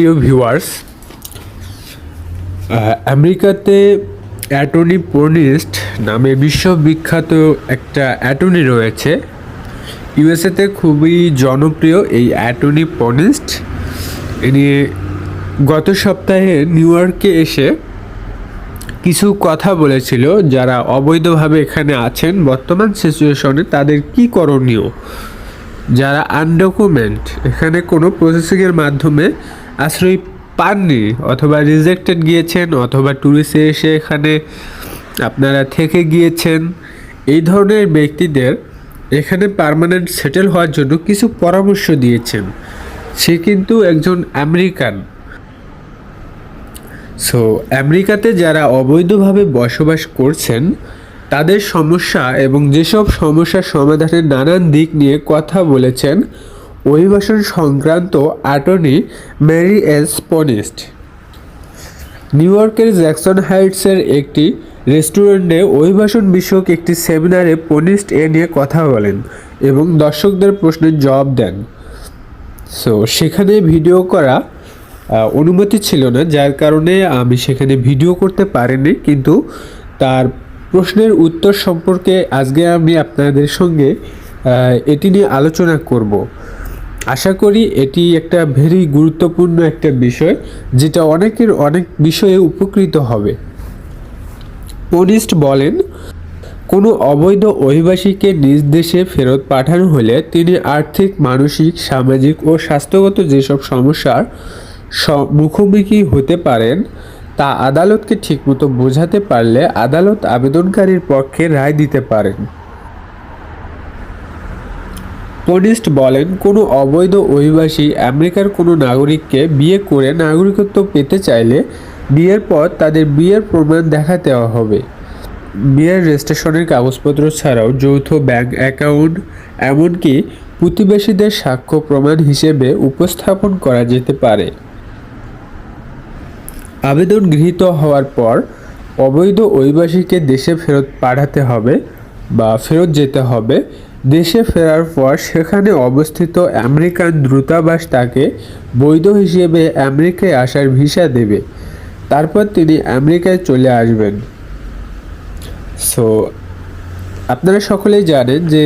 প্রিয় ভিউয়ার্স আমেরিকাতে অ্যাটর্নি পর্নিস্ট নামে বিশ্ববিখ্যাত একটা অ্যাটর্নি রয়েছে। ইউএসএতে খুবই জনপ্রিয় এই অ্যাটর্নি পর্নিস্ট ইনি গত সপ্তাহে নিউ ইয়র্কে এসে কিছু কথা বলেছিল যারা অবৈধভাবে এখানে আছেন। বর্তমান সিচুয়েশনে তাদের কি করণীয়? যারা আনডকুমেন্ট এখানে কোনো প্রসেসিংয়ের মাধ্যমে আশ্রয় পাননি অথবা রিজেক্টেড গিয়েছেন অথবা ট্যুরিস্টে এসে এখানে আপনারা থেকে গিয়েছেন, এই ধরনের ব্যক্তিদের এখানে পার্মানেন্ট সেটেল হওয়ার জন্য কিছু পরামর্শ দিয়েছেন। সে কিন্তু একজন আমেরিকান। সো আমেরিকাতে যারা অবৈধভাবে বসবাস করছেন তাদের সমস্যা এবং যেসব সমস্যার সমাধানের নানান দিক নিয়ে কথা বলেছেন অভিবাসন সংক্রান্ত অ্যাটর্নি ম্যারি এস পনিস্ট। নিউ ইয়র্কের জ্যাকসন হাইটসের একটি রেস্টুরেন্টে অভিবাসন বিষয়ক একটি সেমিনারে পনিস্ট এ নিয়ে কথা বলেন এবং দর্শকদের প্রশ্নের জবাব দেন। সো সেখানে ভিডিও করা অনুমতি ছিল না, যার কারণে আমি সেখানে ভিডিও করতে পারিনি, কিন্তু তার প্রশ্নের উত্তর সম্পর্কে আজকে আমি আপনাদের সঙ্গে এটি নিয়ে আলোচনা করব। আশা করি এটি একটা ভেরি গুরুত্বপূর্ণ একটা বিষয়, যেটা অনেকের অনেক বিষয়ে উপকৃত হবে। পনিস্ট বলেন, কোনো অবৈধ অভিবাসীকে নিজ দেশে ফেরত পাঠানো হলে তিনি আর্থিক, মানসিক, সামাজিক ও স্বাস্থ্যগত যেসব সমস্যার মুখোমুখি হতে পারেন তা আদালতকে ঠিকমতো বোঝাতে পারলে আদালত আবেদনকারীর পক্ষে রায় দিতে পারেন। পনিস্ট বলেন, কোনো অবৈধ অভিবাসী আমেরিকার কোনো নাগরিককে বিয়ে করে নাগরিকত্ব পেতে চাইলে বিয়ের পর তাদের বিয়ের প্রমাণ দেখাতে হবে। বিয়ের রেজিস্ট্রেশনের কাগজপত্র ছাড়াও যৌথ ব্যাংক অ্যাকাউন্ট, এমনকি প্রতিবেশীদের সাক্ষ্য প্রমাণ হিসেবে উপস্থাপন করা যেতে পারে। আবেদন গৃহীত হওয়ার পর অবৈধ অভিবাসীকে দেশে ফেরত পাঠাতে হবে বা ফেরত যেতে হবে। দেশে ফেরার পর সেখানে অবস্থিত আমেরিকান দূতাবাস তাকে বৈধ হিসেবে আমেরিকায় আসার ভিসা দেবে। তারপর তিনি আমেরিকায় চলে আসবেন। সো আপনারা সকলেই জানেন যে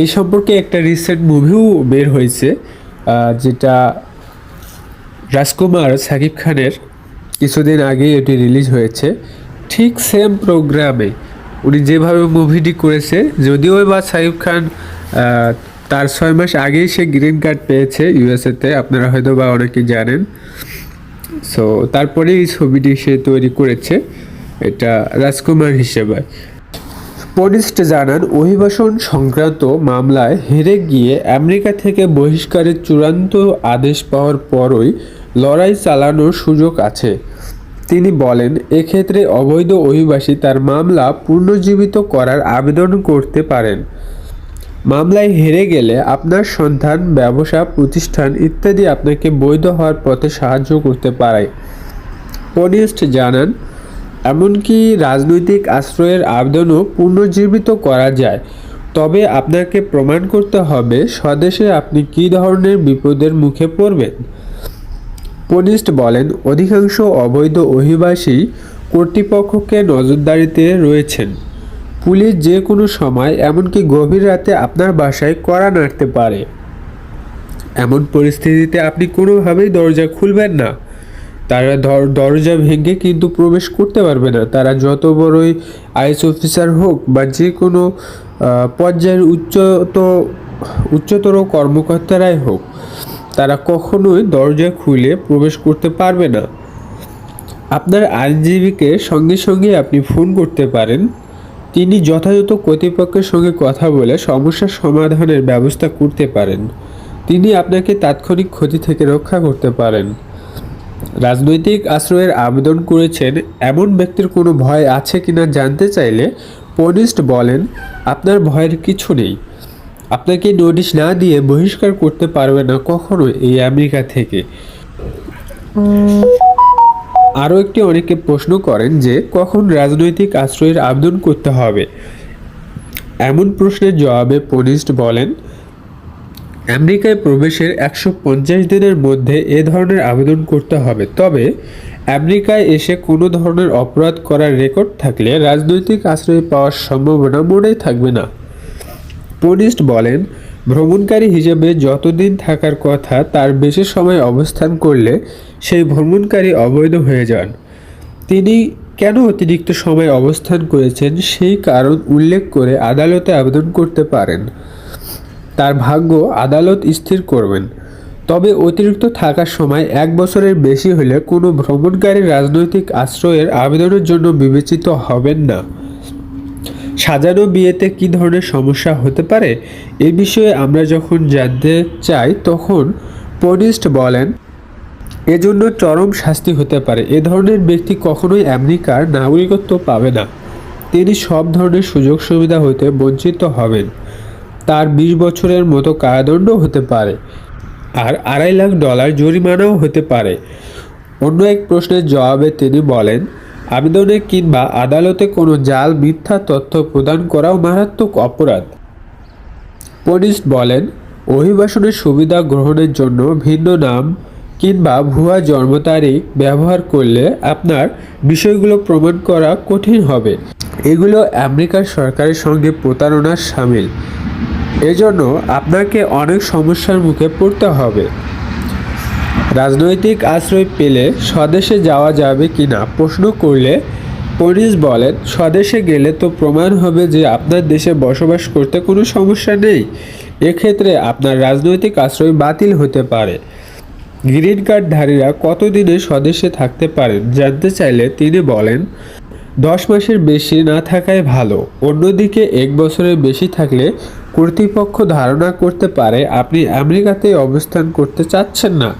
এই সম্পর্কে একটা রিসেন্ট মুভিও বের হয়েছে যেটা রাজকুমার সাকিব খানের কিছুদিন আগেই এটি রিলিজ হয়েছে। ঠিক সেম প্রোগ্রামে উনি যেভাবে মুভিটি করেছে, যদিও বা সাকিব খান তার ছয় মাস আগেই সে গ্রিন কার্ড পেয়েছে ইউএসএতে আপনারা হয়তো বা অনেকে জানেন। সো তারপরে এই ছবিটি সে তৈরি করেছে, এটা রাজকুমার হিসেবে। পরিস্ট জানান, অভিবাসন সংক্রান্ত মামলায় হেরে গিয়ে আমেরিকা থেকে বহিষ্কারের চূড়ান্ত আদেশ পাওয়ার পরই লড়াই চালানোর সুযোগ আছে। তিনি বলেন, এক্ষেত্রে অবৈধ অভিবাসী তার মামলা পুনর্জীবিত করার আবেদন করতে পারেন। মামলায় হেরে গেলে আপনার সন্তান, ব্যবসা, প্রতিষ্ঠান ইত্যাদি আপনাকে বৈধ হওয়ার পথে সাহায্য করতে পারে। পনিস্ট জানান, এমনকি রাজনৈতিক আশ্রয়ের আবেদনও পুনর্জীবিত করা যায়। তবে আপনাকে প্রমাণ করতে হবে স্বদেশে আপনি কী ধরনের বিপদের মুখে পড়বেন? পনিস্ট বলেন, অধিকাংশ অবৈধ অভিবাসী কর্তৃপক্ষকে নজরদারিতে রয়েছেন। পুলিশ যে কোনো সময় এমনকি গভীর রাতে আপনার বাসায় কড়া নাড়তে পারে। এমন পরিস্থিতিতে আপনি কোনোভাবেই দরজা খুলবেন না। তারা দরজা ভেঙে কিন্তু প্রবেশ করতে পারবে না। তারা যত বড়ই আইএস অফিসার হোক বা যে কোনো পর্যায়ের উচ্চত, উচ্চতর কর্মকর্তারাই হোক তারা কখনোই দরজা খুলে প্রবেশ করতে পারবে না। আপনার আইনজীবীকে সঙ্গে সঙ্গে আপনি ফোন করতে পারেন। তিনি যথাযথ কর্তৃপক্ষের সঙ্গে কথা বলে সমস্যার সমাধানের ব্যবস্থা করতে পারেন। তিনি আপনাকে তাৎক্ষণিক ক্ষতি থেকে রক্ষা করতে পারেন। রাজনৈতিক আশ্রয়ের আবেদন করেছেন এমন ব্যক্তির কোনো ভয় আছে কিনা জানতে চাইলে পনিস্ট বলেন, আপনার ভয়ের কিছু নেই। আপনাকে নোটিশ না দিয়ে বহিষ্কার করতে পারবে না কখনো এই আমেরিকা থেকে। আরও একটি অনেকে প্রশ্ন করেন যে, কখন রাজনৈতিক আশ্রয়ের আবেদন করতে হবে? এমন প্রশ্নের জবাবে পনিস্ট বলেন, আমেরিকায় প্রবেশের একশো পঞ্চাশ দিনের মধ্যে এ ধরনের আবেদন করতে হবে। তবে আমেরিকায় এসে কোনো ধরনের অপরাধ করার রেকর্ড থাকলে রাজনৈতিক আশ্রয় পাওয়ার সম্ভাবনা মোটেই থাকবে না। পনিস্ট বলেন, ভ্রমণকারী হিসেবে যতদিন থাকার কথা, তার বেশি সময় অবস্থান করলে সেই ভ্রমণকারী অবৈধ হয়ে যান। তিনি কেন অতিরিক্ত সময় অবস্থান করেছেন সেই কারণ উল্লেখ করে আদালতে আবেদন করতে পারেন। তার ভাগ্য আদালত স্থির করবেন। তবে অতিরিক্ত থাকার সময় এক বছরের বেশি হলে কোনো ভ্রমণকারী রাজনৈতিক আশ্রয়ের আবেদনের জন্য বিবেচিত হবেন না। সাজানো বিয়েতে কী ধরনের সমস্যা হতে পারে? এ বিষয়ে আমরা যখন জানতে চাই, তখন পনিস্ট বলেন, এজন্য চরম শাস্তি হতে পারে। এ ধরনের ব্যক্তি কখনোই আমেরিকার নাগরিকত্ব পাবে না। তিনি সব ধরনের সুযোগ সুবিধা হতে বঞ্চিত হবেন। তার বিশ বছরের মতো কারাদণ্ড হতে পারে। আর আড়াই লাখ ডলার জরিমানাও হতে পারে। অন্য এক প্রশ্নের জবাবে তিনি বলেন আবেদনে কিংবা আদালতে কোনো জাল, মিথ্যা তথ্য প্রদান করাও মারাত্মক অপরাধ। পনিস্ট বলেন, অভিবাসনের সুবিধা গ্রহণের জন্য ভিন্ন নাম কিংবা ভুয়া জন্ম তারিখ ব্যবহার করলে আপনার বিষয়গুলো প্রমাণ করা কঠিন হবে। এগুলো আমেরিকার সরকারের সঙ্গে প্রতারণার সামিল। এজন্য আপনাকে অনেক সমস্যার মুখে পড়তে হবে। রাজনৈতিক আশ্রয় পেলে স্বদেশে যাওয়া যাবে কি না প্রশ্ন করলে পরিস বলেন, স্বদেশে গেলে তো প্রমাণ হবে যে আপনার দেশে বসবাস করতে কোনো সমস্যা নেই। এক্ষেত্রে আপনার রাজনৈতিক আশ্রয় বাতিল হতে পারে। গ্রিন কার্ডধারীরা কতদিনে স্বদেশে থাকতে পারেন জানতে চাইলে তিনি বলেন, দশ মাসের বেশি না থাকাই ভালো। অন্যদিকে এক বছরের বেশি থাকলে কর্তৃপক্ষ ধারণা করতে পারে আপনি আমেরিকাতেই অবস্থান করতে চাচ্ছেন না।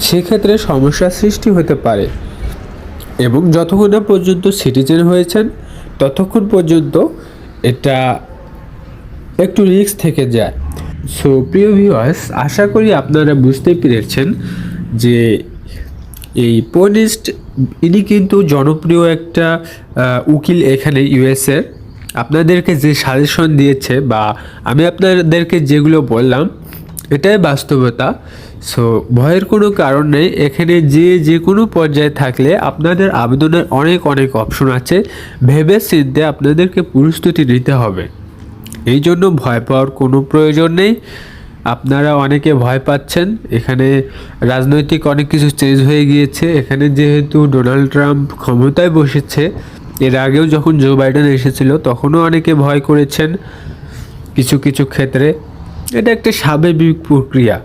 সেক্ষেত্রে সমস্যার সৃষ্টি হতে পারে। এবং যতক্ষণ না পর্যন্ত সিটিজেন হয়েছেন, ততক্ষণ পর্যন্ত এটা একটু রিস্ক থেকে যায়। সো প্রিয় ভিউয়ার্স আশা করি আপনারা বুঝতে পেরেছেন যে এই পোনিস্ট ইনি কিন্তু জনপ্রিয় একটা উকিল এখানে ইউএসের আপনাদেরকে যে সাজেশন দিয়েছে বা আমি আপনাদেরকে যেগুলো বললাম এটাই বাস্তবতা। সো ভয়ের কোনো কারণ নেই। এখানে যে যে কোনো পর্যায়ে থাকলে আপনাদের আবেদনের অনেক অনেক অপশন আছে। ভেবে চিনতে আপনাদেরকে প্রস্তুতি নিতে হবে। এই জন্য ভয় পাওয়ার কোনো প্রয়োজন নেই। আপনারা অনেকে ভয় পাচ্ছেন। এখানে রাজনৈতিক অনেক কিছু চেঞ্জ হয়ে গিয়েছে। এখানে যেহেতু ডোনাল্ড ট্রাম্প ক্ষমতায় বসেছে, এর আগেও যখন জো বাইডেন এসেছিল, তখনও অনেকে ভয় করেছেন। কিছু কিছু ক্ষেত্রে। এটা একটা স্বাভাবিক প্রক্রিয়া।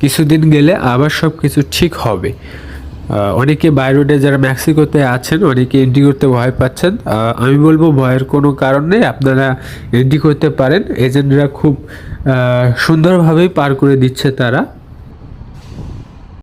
কিছুদিন গেলে আবার সব কিছু ঠিক হবে। অনেকে বাইরোডে যারা মেক্সিকোতে আছেন, অনেকে এন্ট্রি করতে ভয় পাচ্ছেন। আমি বলব ভয়ের কোনো কারণ নেই, আপনারা এন্ট্রি করতে পারেন। এজেন্টরা খুব সুন্দরভাবেই পার করে দিচ্ছে তারা।